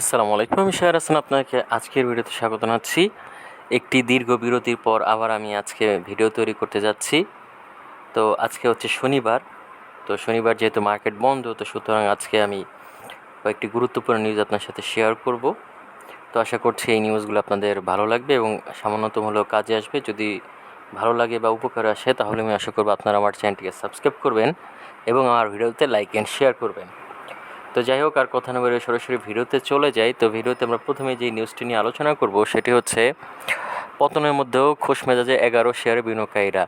আসসালামু আলাইকুম, আমি শাহর হাসান। আপনাকে আজকের ভিডিওতে স্বাগত জানাচ্ছি। একটি দীর্ঘ বিরতির পর আবার আমি আজকে ভিডিও তৈরি করতে যাচ্ছি। তো আজকে হচ্ছে শনিবার। তো শনিবার যেহেতু মার্কেট বন্ধ, তো সুতরাং আজকে আমি কয়েকটি গুরুত্বপূর্ণ নিউজ আপনার সাথে শেয়ার করব। তো আশা করছি এই নিউজগুলো আপনাদের ভালো লাগবে এবং সামান্যতম হলেও কাজে আসবে। যদি ভালো লাগে বা উপকার আসে, তাহলে আমি আশা করব আপনারা আমার চ্যানেলটিকে সাবস্ক্রাইব করবেন এবং আমার ভিডিওতে লাইক অ্যান্ড শেয়ার করবেন। তো যাই হোক, আর কথা না সরাসরি ভিডিওতে চলে যাই। তো ভিডিওতে আমরা প্রথমে যে নিউজটি নিয়ে আলোচনা করব, সেটি হচ্ছে পতনের মধ্যেও খোশ মেজাজে এগারো শেয়ার বিনিয়োগকারীরা।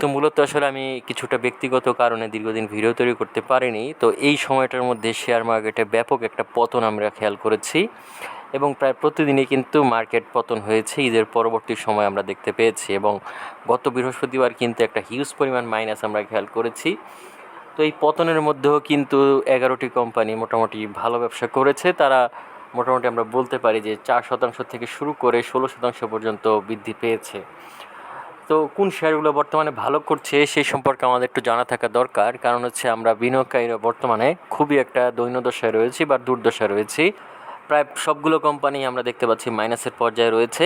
তো মূলত আসলে আমি কিছুটা ব্যক্তিগত কারণে দীর্ঘদিন ভিডিও তৈরি করতে পারিনি। তো এই সময়টার মধ্যে শেয়ার মার্কেটে ব্যাপক একটা পতন আমরা খেয়াল করেছি এবং প্রায় প্রতিদিনই কিন্তু মার্কেট পতন হয়েছে। ঈদের পরবর্তী সময় আমরা দেখতে পেয়েছি এবং গত বৃহস্পতিবার কিন্তু একটা হিউজ পরিমাণ মাইনাস আমরা খেয়াল করেছি। তো এই পতনের মধ্যেও কিন্তু এগারোটি কোম্পানি মোটামুটি ভালো ব্যবসা করেছে। তারা মোটামুটি আমরা বলতে পারি যে চার শতাংশ থেকে শুরু করে ষোলো শতাংশ পর্যন্ত বৃদ্ধি পেয়েছে। তো কোন শেয়ারগুলো বর্তমানে ভালো করছে সেই সম্পর্কে আমাদের একটু জানা থাকা দরকার। কারণ হচ্ছে আমরা বিনিয়োগকারীরা বর্তমানে খুবই একটা দৈন্যদশায় রয়েছি বা দুর্দশায় রয়েছি। প্রায় সবগুলো কোম্পানি আমরা দেখতে পাচ্ছি মাইনাসের পর্যায়ে রয়েছে।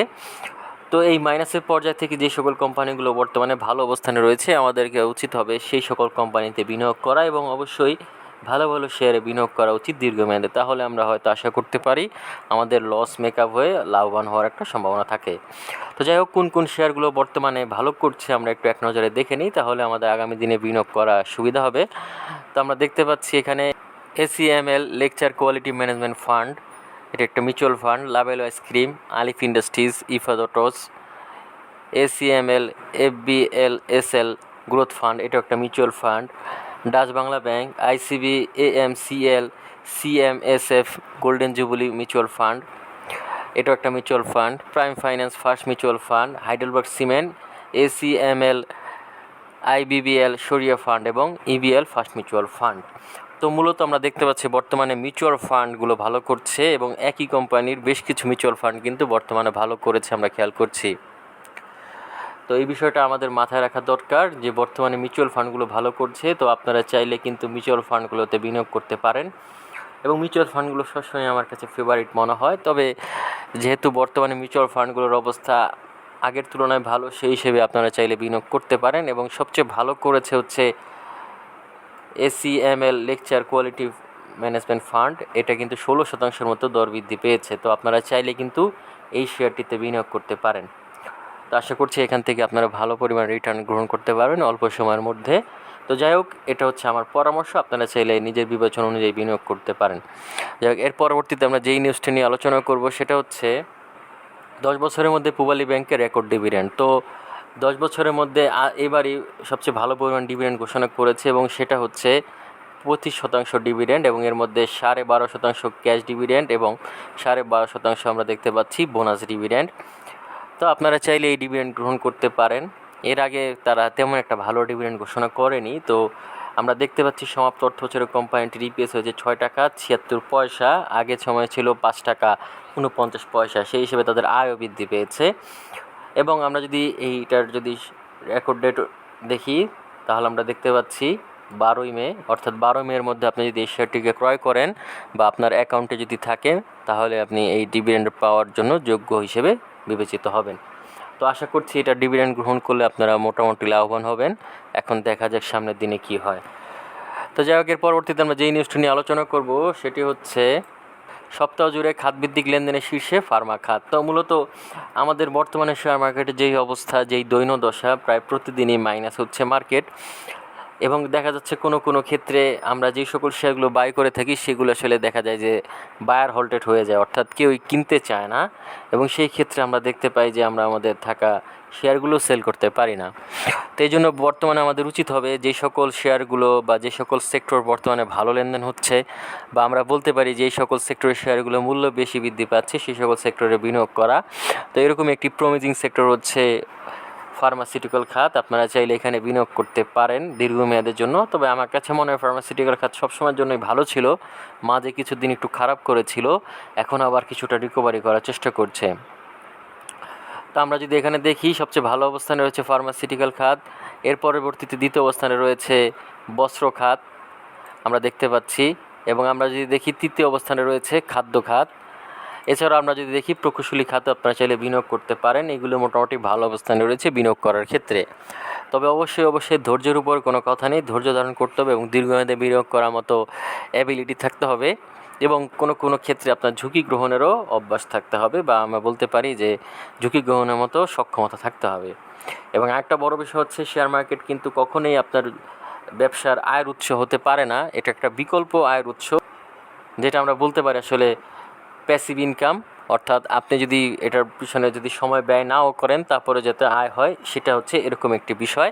তো এই মাইনাসের পর্যায় থেকে যে সকল কোম্পানিগুলো বর্তমানে ভালো অবস্থানে রয়েছে, আমাদেরকে উচিত হবে সেই সকল কোম্পানিতে বিনিয়োগ করা এবং অবশ্যই ভালো ভালো শেয়ারে বিনিয়োগ করা উচিত দীর্ঘমেয়াদে। তাহলে আমরা হয়তো আশা করতে পারি আমাদের লস মেকআপ হয়ে লাভবান হওয়ার একটা সম্ভাবনা থাকে। তো যাই হোক, কোন কোন শেয়ারগুলো বর্তমানে ভালো করছে আমরা একটু এক নজরে দেখে নিই, তাহলে আমাদের আগামী দিনে বিনিয়োগ করা সুবিধা হবে। তো আমরা দেখতে পাচ্ছি এখানে ACML lecture quality management fund এটা একটা mutual fund Lovello ice cream Alif industries ইফাদোটস ACML FBL SL growth fund এটা একটা mutual fund Dutch Bangla bank ICB AMCL CMSF golden jubilee mutual fund এটা একটা mutual fund prime finance first mutual fund Heidelberg cement ACML IBBL সরিয়া fund এবং EBL first mutual fund তো মূলত আমরা দেখতে পাচ্ছি বর্তমানে মিউচুয়াল ফান্ডগুলো ভালো করছে এবং একই কোম্পানির বেশ কিছু মিউচুয়াল ফান্ড কিন্তু বর্তমানে ভালো করেছে আমরা খেয়াল করছি। তো এই বিষয়টা আমাদের মাথায় রাখা দরকার যে বর্তমানে মিউচুয়াল ফান্ডগুলো ভালো করছে, তো আপনারা চাইলে কিন্তু মিউচুয়াল ফান্ডগুলোতে বিনিয়োগ করতে পারেন এবং মিউচুয়াল ফান্ডগুলো সবসময় আমার কাছে ফেভারিট মনে হয়। তবে যেহেতু বর্তমানে মিউচুয়াল ফান্ডগুলোর অবস্থা আগের তুলনায় ভালো, সেই হিসেবে আপনারা চাইলে বিনিয়োগ করতে পারেন এবং সবচেয়ে ভালো করেছে হচ্ছে ACML lecture quality management fund, এটা কিন্তু ষোলো শতাংশের মতো দর বৃদ্ধি পেয়েছে। তো আপনারা চাইলে কিন্তু এই শেয়ারটিতে বিনিয়োগ করতে পারেন। তো আশা করছি এখান থেকে আপনারা ভালো পরিমাণ রিটার্ন গ্রহণ করতে পারবেন অল্প সময়ের মধ্যে। তো যাই হোক, এটা হচ্ছে আমার পরামর্শ, আপনারা চাইলে নিজের বিবেচনা অনুযায়ী বিনিয়োগ করতে পারেন। যাই হোক, এর পরবর্তীতে আমরা যেই নিউজটি নিয়ে আলোচনা করব, সেটা হচ্ছে দশ বছরের মধ্যে পূবালী ব্যাংকের রেকর্ড ডিভিডেন্ড তো দশ বছরের মধ্যে এবারই সবচেয়ে ভালো পরিমাণ ডিভিডেন্ড ঘোষণা করেছে এবং সেটা হচ্ছে পঁচিশ শতাংশ ডিভিডেন্ড এবং এর মধ্যে সাড়ে বারো শতাংশ ক্যাশ ডিভিডেন্ড এবং সাড়ে বারো শতাংশ আমরা দেখতে পাচ্ছি বোনাস ডিভিডেন্ড তো আপনারা চাইলে এই ডিভিডেন্ড গ্রহণ করতে পারেন। এর আগে তারা তেমন একটা ভালো ডিভিডেন্ড ঘোষণা করেনি। তো আমরা দেখতে পাচ্ছি সমাপ্ত অর্থ বছরের কোম্পানিটির ইপিএস হয়েছে ছয় টাকা ছিয়াত্তর পয়সা। আগের সময় ছিল পাঁচ টাকা উনপঞ্চাশ পয়সা। সেই হিসেবে তাদের আয়ও বৃদ্ধি পেয়েছে। এবং আমরা যদি এইটার যদি রেকর্ড ডেট দেখি, তাহলে আমরা দেখতে পাচ্ছি বারোই মে, অর্থাৎ বারো মের মধ্যে আপনি যদি এই শেয়ারটিকে ক্রয় করেন বা আপনার অ্যাকাউন্টে যদি থাকে, তাহলে আপনি এই ডিভিডেন্ড পাওয়ার জন্য যোগ্য হিসেবে বিবেচিত হবেন। তো আশা করছি এটা ডিভিডেন্ড গ্রহণ করলে আপনারা মোটামুটি লাভবান হবেন। এখন দেখা যাক সামনের দিনে কি হয়। তো যাই হোক, এর পরবর্তীতে আমরা যেই নিউজটি নিয়ে আলোচনা করব, সেটি হচ্ছে সপ্তাহ জুড়ে খাতভিত্তিক লেনদেনের শীর্ষে ফার্মা খাত। তো মূলত আমাদের বর্তমানে শেয়ার মার্কেটে যেই অবস্থা, যেই দৈন্য দশা প্রায় প্রতিদিনই মাইনাস হচ্ছে মার্কেট এবং দেখা যাচ্ছে কোনো কোনো ক্ষেত্রে আমরা যে সকল শেয়ারগুলো বাই করে থাকি, সেগুলো আসলে দেখা যায় যে বায়ার হল্টেড হয়ে যায়, অর্থাৎ কেউই কিনতে চায় না। এবং সেই ক্ষেত্রে আমরা দেখতে পাই যে আমরা আমাদের থাকা শেয়ারগুলো সেল করতে পারি না। তো এই জন্য বর্তমানে আমাদের উচিত হবে যে সকল শেয়ারগুলো বা যে সকল সেক্টর বর্তমানে ভালো লেনদেন হচ্ছে বা আমরা বলতে পারি যে সকল সেক্টরের শেয়ারগুলো মূল্য বেশি বৃদ্ধি পাচ্ছে, সেই সকল সেক্টরে বিনিয়োগ করা। তো এরকম একটি প্রমিজিং সেক্টর হচ্ছে ফার্মাসিউটিক্যাল খাত, আপনারা চাইলে এখানে বিনিয়োগ করতে পারেন দীর্ঘমেয়াদের জন্য। তবে আমার কাছে মনে হয় ফার্মাসিউটিক্যাল খাত সবসময়ের জন্যই ভালো ছিল। মাঝে কিছুদিন একটু খারাপ করেছিল, এখন আবার কিছুটা রিকভারি করার চেষ্টা করছে। তো আমরা যদি এখানে দেখি, সবচেয়ে ভালো অবস্থানে রয়েছে ফার্মাসিউটিক্যাল খাত। এর পরবর্তীতে দ্বিতীয় অবস্থানে রয়েছে বস্ত্র খাত, আমরা দেখতে পাচ্ছি। এবং আমরা যদি দেখি, তৃতীয় অবস্থানে রয়েছে খাদ্য খাত। এছাড়াও আমরা যদি দেখি প্রকৌশলী খাতে আপনারা চাইলে বিনিয়োগ করতে পারেন। এগুলো মোটামুটি ভালো অবস্থানে রয়েছে বিনিয়োগ করার ক্ষেত্রে। তবে অবশ্যই অবশ্যই ধৈর্যের উপর কোনো কথা নেই। ধৈর্য ধারণ করতে হবে এবং দীর্ঘমেয়াদে বিনিয়োগ করার মতো অ্যাবিলিটি থাকতে হবে এবং কোনো কোনো ক্ষেত্রে আপনার ঝুঁকি গ্রহণেরও অভ্যাস থাকতে হবে বা আমরা বলতে পারি যে ঝুঁকি গ্রহণের মতো সক্ষমতা থাকতে হবে। এবং একটা বড় বিষয় হচ্ছে শেয়ার মার্কেট কিন্তু কখনোই আপনার ব্যবসার আয়ের উৎস হতে পারে না। এটা একটা বিকল্প আয়ের উৎস, যেটা আমরা বলতে পারি আসলে প্যাসিভ ইনকাম অর্থাৎ আপনি যদি এটার পিছনে যদি সময় ব্যয় নাও করেন, তারপরে যাতে আয় হয়, সেটা হচ্ছে এরকম একটি বিষয়।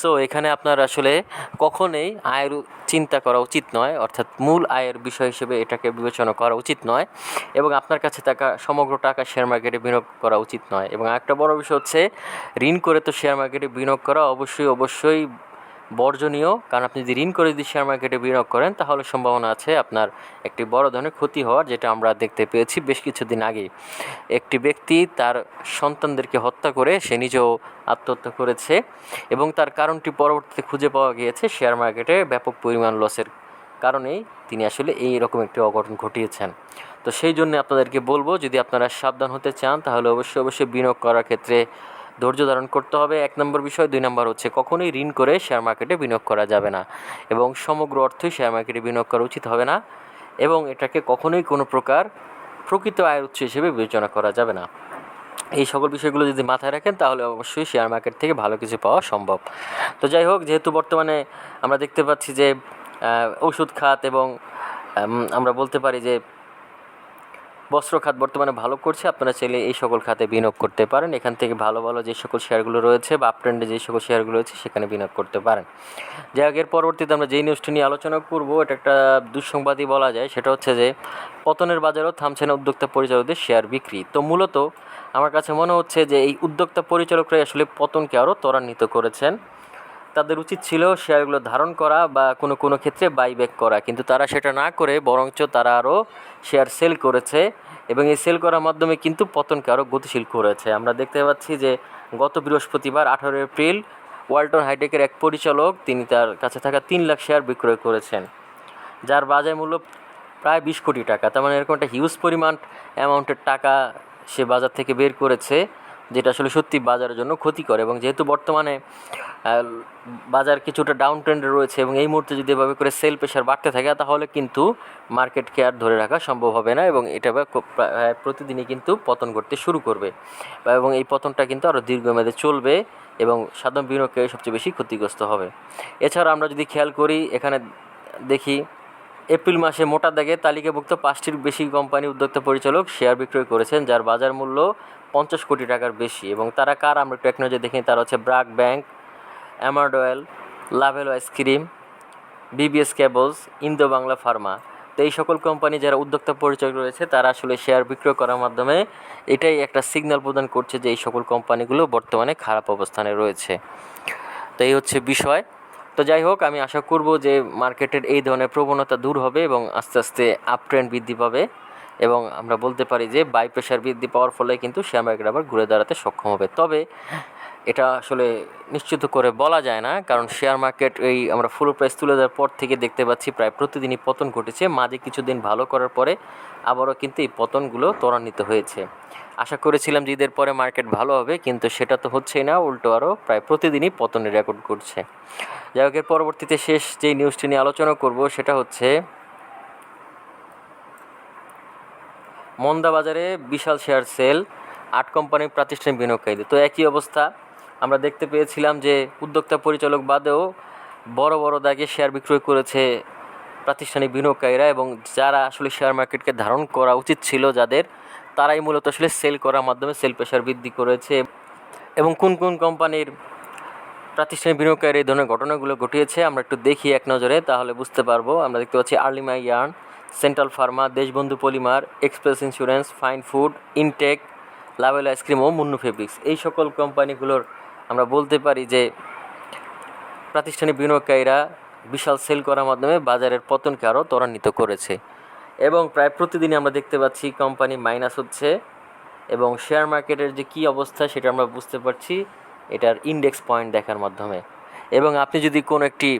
সো এখানে আপনার আসলে কখনোই আয়ের চিন্তা করা উচিত নয়, অর্থাৎ মূল আয়ের বিষয় হিসেবে এটাকে বিবেচনা করা উচিত নয় এবং আপনার কাছে টাকা সমগ্র টাকা শেয়ার মার্কেটে বিনিয়োগ করা উচিত নয়। এবং একটা বড় বিষয় হচ্ছে, ঋণ করে তো শেয়ার মার্কেটে বিনিয়োগ করা অবশ্যই অবশ্যই বর্জনীয়। কারণ আপনি যদি ঋণ করে যদি শেয়ার মার্কেটে বিনিয়োগ করেন, তাহলে সম্ভাবনা আছে আপনার একটি বড় ধরনের ক্ষতি হওয়ার, যেটা আমরা দেখতে পেয়েছি বেশ কিছুদিন আগে একটি ব্যক্তি তার সন্তানদেরকে হত্যা করে সে নিজেও আত্মহত্যা করেছে এবং তার কারণটি পরবর্তীতে খুঁজে পাওয়া গিয়েছে শেয়ার মার্কেটে ব্যাপক পরিমাণ লসের কারণেই তিনি আসলে এই রকম একটি অঘটন ঘটিয়েছেন। তো সেই জন্য আপনাদেরকে বলব, যদি আপনারা সাবধান হতে চান, তাহলে অবশ্যই অবশ্যই বিনিয়োগ করার ক্ষেত্রে ধৈর্য ধারণ করতে হবে। এক নম্বর বিষয়, দুই নম্বর হচ্ছে কখনোই ঋণ করে শেয়ার মার্কেটে বিনিয়োগ করা যাবে না এবং সমগ্র অর্থই শেয়ার মার্কেটে বিনিয়োগ করা উচিত হবে না এবং এটাকে কখনোই কোনো প্রকার প্রকৃত আয়ের উৎস হিসেবে বিবেচনা করা যাবে না। এই সকল বিষয়গুলো যদি মাথায় রাখেন, তাহলে অবশ্যই শেয়ার মার্কেট থেকে ভালো কিছু পাওয়া সম্ভব। তো যাই হোক, যেহেতু বর্তমানে আমরা দেখতে পাচ্ছি যে ওষুধ খাত এবং আমরা বলতে পারি যে বস্ত্র খাত বর্তমানে ভালো করছে। আপনারা চাইলে এই সকল খাতে বিনিয়োগ করতে পারেন। এখান থেকে ভালো ভালো যে সকল শেয়ারগুলো রয়েছে বা আপট্রেন্ডে যে সকল শেয়ারগুলো রয়েছে, সেখানে বিনিয়োগ করতে পারেন। হোক, এর পরবর্তীতে আমরা যেই নিউজটি নিয়ে আলোচনা করব, এটা একটা দুঃসংবাদই বলা যায়। সেটা হচ্ছে যে, পতনের বাজারেও থামছে না উদ্যোক্তা পরিচালকদের শেয়ার বিক্রি। তো মূলত আমার কাছে মনে হচ্ছে যে, এই উদ্যোক্তা পরিচালকরাই আসলে পতনকে আরও ত্বরান্বিত করেছেন। তাদের উচিত ছিল শেয়ারগুলো ধারণ করা বা কোনো কোনো ক্ষেত্রে বাইব্যাক করা। কিন্তু তারা সেটা না করে বরঞ্চ তারা আরও শেয়ার সেল করেছে এবং এই সেল করার মাধ্যমে কিন্তু পতনকে আরও গতিশীল করেছে। আমরা দেখতে পাচ্ছি যে গত বৃহস্পতিবার আঠারো এপ্রিল ওয়ালটন হাইটেকের এক পরিচালক তিনি তার কাছে থাকা তিন লাখ শেয়ার বিক্রয় করেছেন, যার বাজার মূল্য প্রায় বিশ কোটি টাকা। তার মানে এরকম একটা হিউজ পরিমাণ অ্যামাউন্টের টাকা সে বাজার থেকে বের করেছে। যেটা আসলে সত্যি বাজারের জন্য ক্ষতিকর এবং যেহেতু বর্তমানে বাজার কিছুটা ডাউন ট্রেন্ডে রয়েছে এবং এই মুহূর্তে যদি এভাবে করে সেল প্রেশার বাড়তে থাকে, তাহলে কিন্তু মার্কেটকে আর ধরে রাখা সম্ভব হবে না এবং এটা প্রতিদিনই কিন্তু পতন করতে শুরু করবে এবং এই পতনটা কিন্তু আরও দীর্ঘমেয়াদে চলবে এবং সাধারণ বিনিয়োগকারী সবচেয়ে বেশি ক্ষতিগ্রস্ত হবে। এছাড়া আমরা যদি খেয়াল করি, এখানে দেখি এপ্রিল মাসে মোটা দাগে তালিকাভুক্ত পাঁচটির বেশি কোম্পানি উদ্যোক্তা পরিচালক শেয়ার বিক্রয় করেছেন, যার বাজার মূল্য পঞ্চাশ কোটি টাকার বেশি এবং তারা কার আমরা একটু এক দেখি, তারা হচ্ছে BRAC bank, emerald oil Lovello ice cream BBS cables, Indo Bangla pharma. তো এই সকল কোম্পানি যারা উদ্যোক্তা পরিচয় রয়েছে তারা আসলে শেয়ার বিক্রয় করার মাধ্যমে এটাই একটা সিগন্যাল প্রদান করছে যে এই সকল কোম্পানিগুলো বর্তমানে খারাপ অবস্থানে রয়েছে। তো এই হচ্ছে বিষয়। তো যাই হোক, আমি আশা করব যে মার্কেটের এই ধরনের প্রবণতা দূর হবে এবং আস্তে আস্তে আপ ট্রেন্ড বৃদ্ধি পাবে। এবং আমরা বলতে পারি যে বাই প্রেশার বৃদ্ধি পাওয়ার ফলে কিন্তু শেয়ার মার্কেট আবার ঘুরে দাঁড়াতে সক্ষম হবে। তবে এটা আসলে নিশ্চিত করে বলা যায় না, কারণ শেয়ার মার্কেট এই আমরা ফুল প্রাইস তুলে দেওয়ার পর থেকে দেখতে পাচ্ছি প্রায় প্রতিদিনই পতন ঘটেছে। মাঝে কিছুদিন ভালো করার পরে আবারও কিন্তু এই পতনগুলো ত্বরান্বিত হয়েছে। আশা করেছিলাম যে ঈদের পরে মার্কেট ভালো হবে, কিন্তু সেটা তো হচ্ছেই না, উল্টো আরও প্রায় প্রতিদিনই পতনের রেকর্ড করছে যাই হোক পরবর্তীতে শেষ যে নিউজটি নিয়ে আলোচনা করব, সেটা হচ্ছে মন্দা বাজারে বিশাল শেয়ার সেল, আট কোম্পানির প্রাতিষ্ঠানিক বিনিয়োগকারীদের। তো একই অবস্থা, আমরা দেখতে পেয়েছিলাম যে উদ্যোক্তা পরিচালক বাদেও বড় বড় দাগে শেয়ার বিক্রয় করেছে প্রাতিষ্ঠানিক বিনিয়োগকারীরা এবং যারা আসলে শেয়ার মার্কেটকে ধারণ করা উচিত ছিল যাদের, তারাই মূলত আসলে সেল করার মাধ্যমে সেল প্রেশার বৃদ্ধি করেছে। এবং কোন কোন কোম্পানির প্রাতিষ্ঠানিক বিনিয়োগকারী এই ধরনের ঘটনাগুলো ঘটিয়েছে, আমরা একটু দেখি এক নজরে, তাহলে বুঝতে পারব। আমরা দেখতে পাচ্ছি আর্লিমা yarn central pharma, Deshbandhu polymer, express insurance, fine food, intech, Lovello ice cream ও মুন্নু ফেব্রিক্স। এই সকল কোম্পানিগুলোর আমরা বলতে পারি যে প্রাতিষ্ঠানিক বিনিয়োগকারীরা বিশাল সেল করার মাধ্যমে বাজারের পতনকে আরও ত্বরান্বিত করেছে। এবং প্রায় প্রতিদিনই আমরা দেখতে পাচ্ছি কোম্পানি মাইনাস হচ্ছে এবং শেয়ার মার্কেটের যে কী অবস্থা সেটা আমরা বুঝতে পারছি, এটার ইন্ডেক্স পয়েন্ট দেখার মাধ্যমে। এবং আপনি যদি কোনো একটি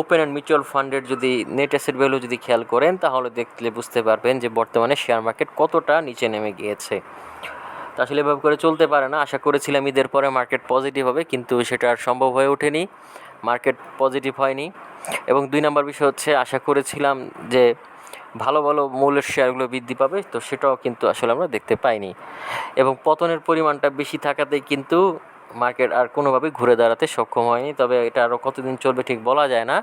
ওপেন অ্যান্ড মিউচুয়াল ফান্ডের যদি নেট অ্যাসেট ভ্যালু যদি খেয়াল করেন, তাহলে দেখলে বুঝতে পারবেন যে বর্তমানে শেয়ার মার্কেট কতটা নিচে নেমে গিয়েছে। তা আসলে এভাবে করে চলতে পারে না। আশা করেছিলাম ঈদের পরে মার্কেট পজিটিভ হবে, কিন্তু সেটা আর সম্ভব হয়ে ওঠেনি। মার্কেট পজিটিভ হয়নি। এবং দুই নম্বর বিষয় হচ্ছে, আশা করেছিলাম যে ভালো ভালো মূল্যের শেয়ারগুলো বৃদ্ধি পাবে, তো সেটাও কিন্তু আসলে আমরা দেখতে পাইনি। এবং পতনের পরিমাণটা বেশি থাকাতেই কিন্তু মার্কেট আর কোনোভাবেই ঘুরে দাঁড়াতে সক্ষম হয়নি, তবে এটা আরও কতদিন চলবে ঠিক বলা যায় না।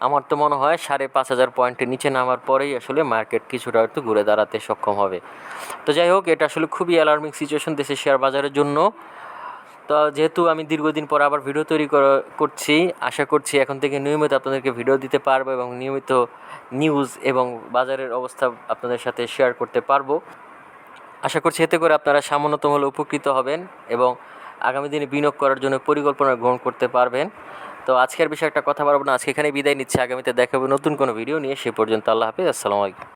আমার তো মনে হয় সাড়ে পাঁচ হাজার পয়েন্টের নিচে নামার পরেই আসলে মার্কেট কিছুটা হয়তো ঘুরে দাঁড়াতে সক্ষম হবে। তো যাই হোক, এটা আসলে খুবই অ্যালার্মিং সিচুয়েশন দেশের শেয়ার বাজারের জন্য। তো যেহেতু আমি দীর্ঘদিন পর আবার ভিডিও তৈরি করা- করছি, আশা করছি এখন থেকে নিয়মিত আপনাদেরকে ভিডিও দিতে পারব এবং নিয়মিত নিউজ এবং বাজারের অবস্থা আপনাদের সাথে শেয়ার করতে পারব। আশা করছি এতে করে আপনারা সামান্যতম হলে উপকৃত হবেন এবং আগামী দিনে বিনিয়োগ করার জন্য পরিকল্পনা গ্রহণ করতে পারবেন। তো আজকের বিষয়ে একটা কথা বলব না, আজকে এখানে বিদায় নিচ্ছে। আগামীতে দেখাবো নতুন কোনো ভিডিও নিয়ে। সে পর্যন্ত আল্লাহ হাফিজ। আসসালামু আলাইকুম।